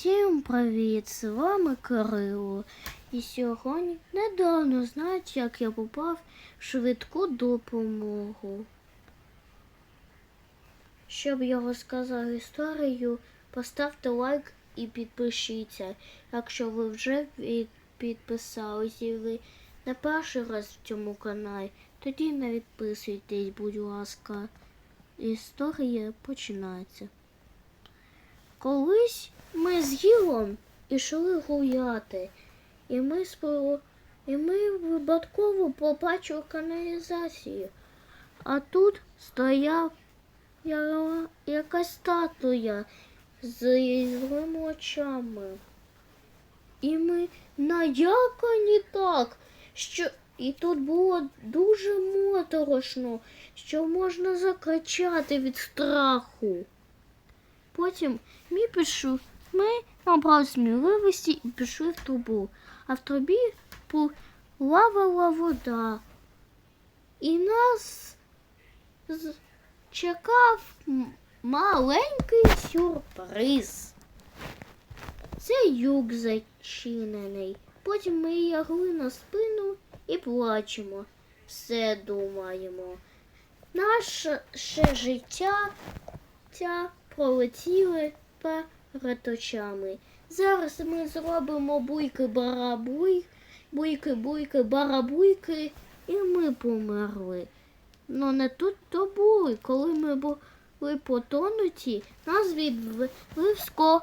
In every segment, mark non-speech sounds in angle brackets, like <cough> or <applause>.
Всім привіт! З вами Кирило. І сьогодні недавно знаєте, як я попав в швидку допомогу. Щоб я розказав історію, поставте лайк і підпишіться. Якщо ви вже під- підписались і ви не перший раз в цьому каналі, тоді не відписуйтесь, будь ласка. Історія починається. Колись з Гілом ішли гуляти, і ми спро... і ми випадково побачили каналізацію. А тут стояв якась статуя з злими очами. І ми налякані так, що і тут було дуже моторошно, що можна закричати від страху. Потім ми пішов, ми набрали сміливості і пішли в трубу. А в трубі плавала вода. І нас чекав маленький сюрприз. Це юг зачинений. Потім ми лягли на спину і плачемо. Все думаємо. Наше життя пролетіли очами. Зараз ми зробимо буйки барабуй, буйки, буйки, барабуйки, і ми померли. Ну не тут то були. Коли ми були потонуті, нас відвели в скору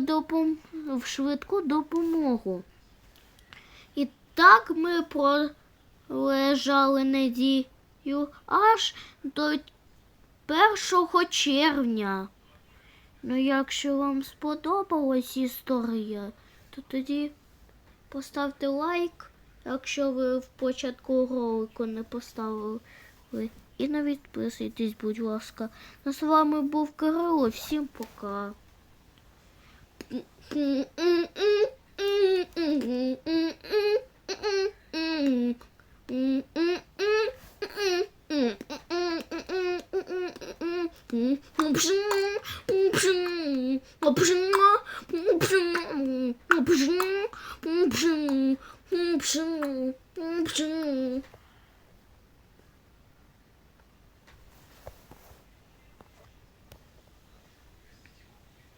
допом... в швидку допомогу. І так ми пролежали неділю аж до 1 червня. Ну, якщо вам сподобалась історія, то тоді поставте лайк, якщо ви в початку ролику не поставили. І не відписуйтесь, будь ласка. Ну, з вами був Кирило. Всім пока. Mm-hmm. <laughs> 我不是我不是我不是我不是我不是我不是我不是。